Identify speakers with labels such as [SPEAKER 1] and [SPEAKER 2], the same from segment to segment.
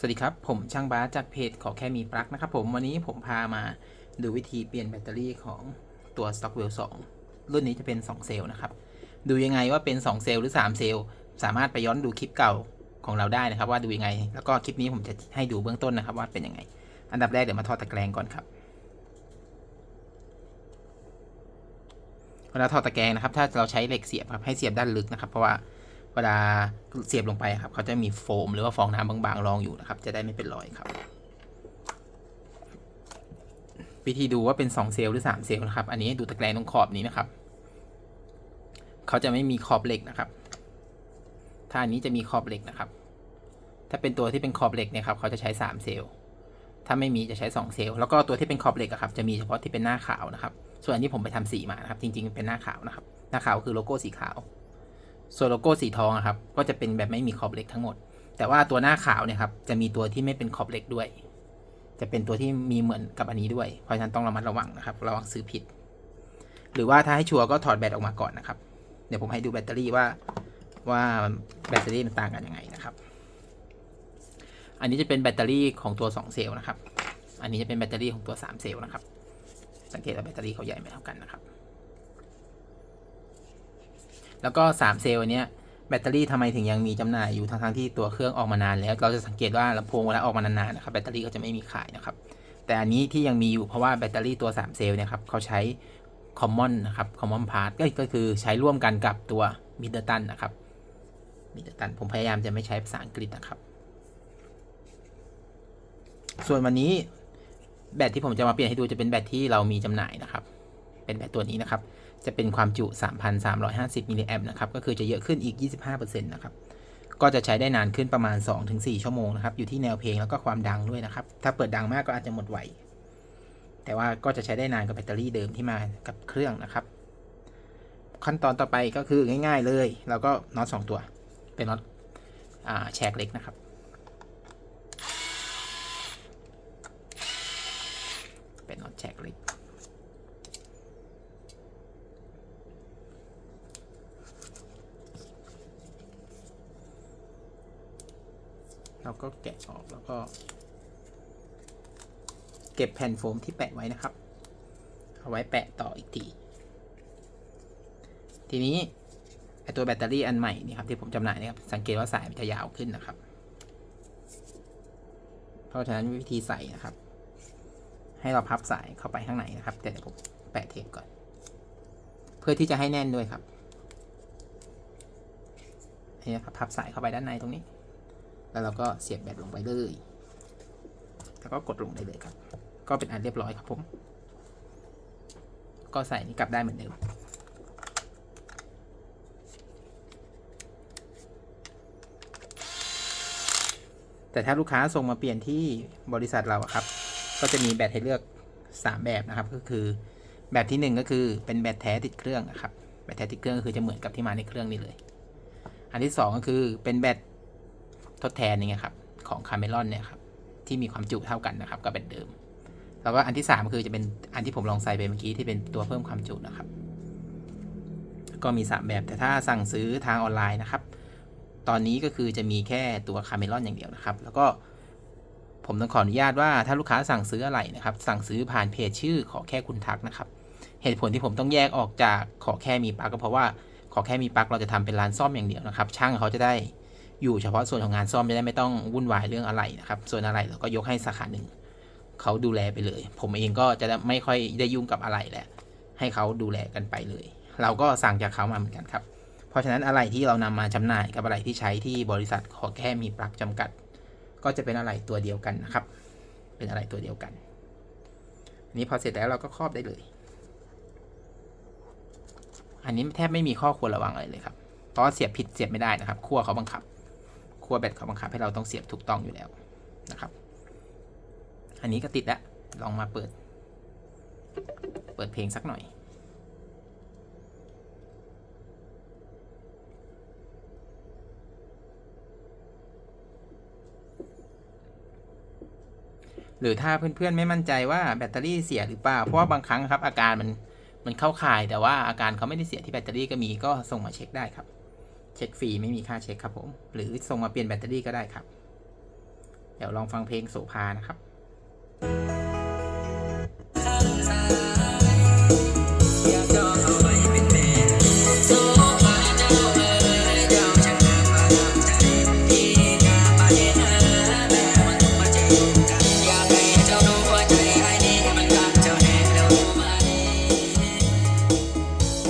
[SPEAKER 1] สวัสดีครับ ผมช่างบาสจากเพจขอแค่มีปลั๊กนะครับผมวันนี้ผมพามาดูวิธีเปลี่ยนแบตเตอรี่ของตัว Stockwell 2 รุ่นนี้จะเป็น 2 เซลล์นะครับ ดูยังไงว่าเป็น 2 เซลล์หรือ 3 เซลล์ สามารถไปย้อนดูคลิปเก่าของเราได้นะครับ ว่าดูยังไง แล้วก็คลิปนี้ผมจะให้ดูเบื้องต้นนะครับว่าเป็นยังไง อันดับแรกเดี๋ยวมาถอดตะแกรงก่อนครับเวลาถอดตะแกรงนะครับ ถ้าเราใช้เหล็กเสียบครับให้เสียบด้านลึกนะครับ เพราะว่า เวลาเสียบลงไปครับเขาจะมีโฟม หรือว่าฟองน้ำบางๆรองอยู่นะครับ จะได้ไม่เป็นรอยครับ วิธีดูว่าเป็น 2 เซลล์หรือ 3 เซลล์นะครับ อันนี้ดูตะแกรงตรงขอบนี้นะครับ เขาจะไม่มีขอบเหล็กนะครับ ถ้าอันนี้จะมีขอบเหล็กนะครับ ถ้าเป็นตัวที่เป็นขอบเหล็กเนี่ยครับเขาจะใช้ 3 เซลล์ ถ้าไม่มีจะใช้ 2 เซลล์ แล้วก็ตัวที่เป็นขอบเหล็กครับ จะมีเฉพาะที่เป็นหน้าขาวนะครับ ส่วนอันนี้ผมไปทำสีมานะครับ จริง ๆ เป็นหน้าขาวนะครับ หน้าขาวคือโลโก้สีขาว ส่วนโลโก้สีทองครับ ก็จะเป็นแบบไม่มีขอบเหล็กทั้งหมด แต่ว่าตัวหน้าขาวเนี่ยครับ จะมีตัวที่ไม่เป็นขอบเหล็กด้วย จะเป็นตัวที่มีเหมือนกับอันนี้ด้วย เพราะฉะนั้นต้องระมัดระวังนะครับ ระวังซื้อผิด หรือว่าถ้าให้ชัวร์ก็ถอดแบตออกมาก่อนนะครับ เดี๋ยวผมให้ดูแบตเตอรี่ว่า ว่าแบตเตอรี่มันต่างกันยังไงนะครับ อันนี้จะเป็นแบตเตอรี่ของตัว 2 เซลล์นะครับ อันนี้จะเป็นแบตเตอรี่ของตัว 3 เซลล์นะครับ สังเกตว่าแบตเตอรี่เขาใหญ่ไม่เท่ากันนะครับ แล้วก็ 3 เซลล์อันเนี้ยแบตเตอรี่ทำไมถึงยังมีจำหน่ายอยู่ทั้งๆที่ตัวเครื่องออกมานานแล้ว เราจะสังเกตว่าลำโพงเวลาออกมานานๆนะครับแบตเตอรี่ก็จะไม่มีขายนะครับ แต่อันนี้ที่ยังมีอยู่เพราะว่าแบตเตอรี่ตัว 3 เซลล์เนี่ยครับเขาใช้ common นะครับ common part ก็ก็คือใช้ร่วมกันกับตัวมิเตอร์ตันนะครับมิเตอร์ตันผมพยายามจะไม่ใช้ภาษาอังกฤษนะครับ ส่วนวันนี้แบตที่ผมจะมาเปลี่ยนให้ดูจะเป็นแบตที่เรามีจำหน่ายนะครับ เป็นแบตตัวนี้นะครับ จะเป็นความจุ 3,350มิลลิแอมป์นะครับ ก็คือจะเยอะขึ้นอีก 25%นะครับ ก็จะใช้ได้นานขึ้นประมาณ 2-4 ชั่วโมงนะครับ อยู่ที่แนวเพลงแล้วก็ความดังด้วยนะครับ ถ้าเปิดดังมากก็อาจจะหมดไวแต่ว่าก็จะใช้ได้นานกว่าแบตเตอรี่เดิมที่มากับเครื่องนะครับ ขั้นตอนต่อไปก็คือง่ายๆเลยเราก็น็อตสองตัว เป็นน็อตแชกเล็กนะครับเป็นน็อตแชกเล็ก เราก็แกะออกแล้วก็ เก็บแผ่นโฟมที่แปะไว้นะครับ เอาไว้แปะต่ออีกที ทีนี้ไอตัวแบตเตอรี่อันใหม่นี่ครับที่ผมจำหน่ายเนี่ยครับ สังเกตว่าสายมันจะยาวขึ้นนะครับ เพราะฉะนั้นวิธีใส่นะครับ ให้เราพับสายเข้าไปข้างในนะครับ แต่เดี๋ยวผมแปะเทปก่อน เพื่อที่จะให้แน่นด้วยครับนี่ครับพับสายเข้าไปด้านในตรงนี้ แล้วเราก็เสียบแบตลงไปเลย แล้วก็กดลงได้เลยครับ ก็เป็นอันเรียบร้อยครับผม ก็ใส่นี่กลับได้เหมือนเดิมแต่ถ้าลูกค้าส่งมาเปลี่ยนที่บริษัทเราครับ ก็จะมีแบตให้เลือก 3 แบบนะครับ ก็คือแบบที่ 1 ก็คือเป็นแบตแท้ติดเครื่องนะครับ แบตแท้ติดเครื่องก็คือจะเหมือนกับที่มาในเครื่องนี้เลย อันที่ 2 ก็คือเป็นแบต ทดแทนอย่างเงี้ยครับของคาเมลอนเนี่ยครับที่มีความจุเท่ากันนะครับกับแบตเดิม แล้วก็อันที่ 3 คือจะเป็นอันที่ผมลองใส่ไปเมื่อกี้ที่เป็นตัวเพิ่มความจุนะครับ ก็มี 3 แบบแต่ถ้าสั่งซื้อทางออนไลน์นะครับ ตอนนี้ก็คือจะมีแค่ตัวคาเมลอนอย่างเดียวนะครับ แล้วก็ผมต้องขออนุญาตว่าถ้าลูกค้าสั่งซื้ออะไรนะครับ สั่งซื้อผ่านเพจชื่อขอแค่คุณทักนะครับ เหตุผลที่ผมต้องแยกออกจากขอแค่มีปลั๊กก็เพราะว่าขอแค่มีปลั๊กเราจะทำเป็นร้านซ่อมอย่างเดียวนะครับ ช่างเขาจะได้ อยู่เฉพาะส่วนของงานซ่อมจะได้ไม่ต้องวุ่นวายเรื่องอะไรนะครับ ส่วนอะไรเราก็ยกให้สาขาหนึ่งเขาดูแลไปเลย ผมเองก็จะไม่ค่อยได้ยุ่งกับอะไรแหละ ให้เขาดูแลกันไปเลย เราก็สั่งจากเขามาเหมือนกันครับ เพราะฉะนั้นอะไรที่เรานำมาจำหน่ายกับอะไรที่ใช้ที่บริษัทขอแค่มีปลั๊กจำกัด ก็จะเป็นอะไรตัวเดียวกันนะครับ เป็นอะไรตัวเดียวกันอันนี้พอเสร็จแล้วเราก็ครอบได้เลย อันนี้แทบไม่มีข้อควรระวังอะไรเลยครับ เพราะเสียบผิดเสียบไม่ได้นะครับขั้วเขาบังคับ ขั้วแบตเขาบังคับให้เราต้องเสียบถูกต้องอยู่แล้วนะครับ อันนี้ก็ติดแล้ว ลองมาเปิด เปิดเพลงสักหน่อย หรือถ้าเพื่อนๆไม่มั่นใจว่าแบตเตอรี่เสียหรือเปล่า เพราะว่าบางครั้งครับอาการมันมันเข้าข่ายแต่ว่าอาการเขาไม่ได้เสียที่แบตเตอรี่ก็มีก็ส่งมาเช็คได้ครับ เช็คฟรีไม่มีค่าเช็คครับผม หรือส่งมาเปลี่ยนแบตเตอรี่ก็ได้ครับ เดี๋ยวลองฟังเพลงโสภานะครับ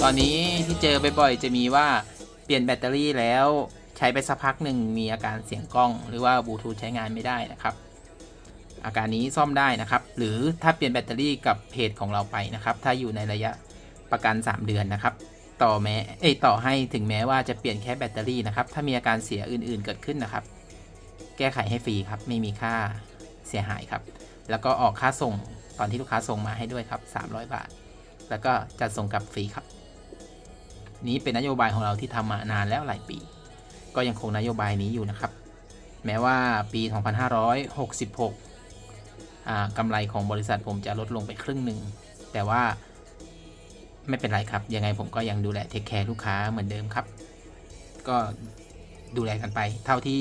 [SPEAKER 1] ตอนนี้ที่เจอบ่อยๆจะมีว่า เปลี่ยนแบตเตอรี่แล้วใช้ไปสักพักหนึ่งมีอาการเสียงกล้อง หรือว่าบลูทูธใช้งานไม่ได้นะครับ อาการนี้ซ่อมได้นะครับ หรือถ้าเปลี่ยนแบตเตอรี่กับเพจของเราไปนะครับ ถ้าอยู่ในระยะประกัน 3 เดือนนะครับ ต่อแม้เอ้ต่อให้ถึงแม้ว่าจะเปลี่ยนแค่แบตเตอรี่นะครับ ถ้ามีอาการเสียอื่น ๆ เกิดขึ้นนะครับ แก้ไขให้ฟรีครับ ไม่มีค่าเสียหายครับ แล้วก็ออกค่าส่งตอนที่ลูกค้าส่งมาให้ด้วยครับ 300 บาท แล้วก็จัดส่งกลับฟรีครับ นี้เป็นนโยบายของเราที่ทำมานานแล้วหลายปี ก็ยังคงนโยบายนี้อยู่นะครับ แม้ว่าปี 2566อ่ากำไรของบริษัทผมจะลดลงไปครึ่งหนึ่ง แต่ว่าไม่เป็นไรครับ ยังไงผมก็ยังดูแลเทคแคร์ลูกค้าเหมือนเดิมครับ ก็ดูแลกันไป เท่าที่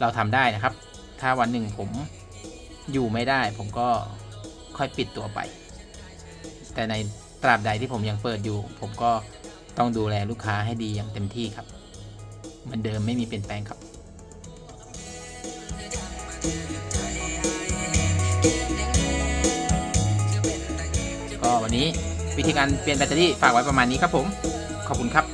[SPEAKER 1] เราทำได้นะครับ ถ้าวันหนึ่งผมอยู่ไม่ได้ ผมก็ค่อยปิดตัวไป แต่ในตราบใดที่ผมยังเปิดอยู่ ผมก็ ต้องดูแลลูกค้าให้ดีอย่างเต็มที่ครับเหมือนเดิมไม่มีเปลี่ยนแปลงครับก็วันนี้วิธีการเปลี่ยนแบตเตอรี่ฝากไว้ประมาณนี้ครับผม ขอบคุณครับ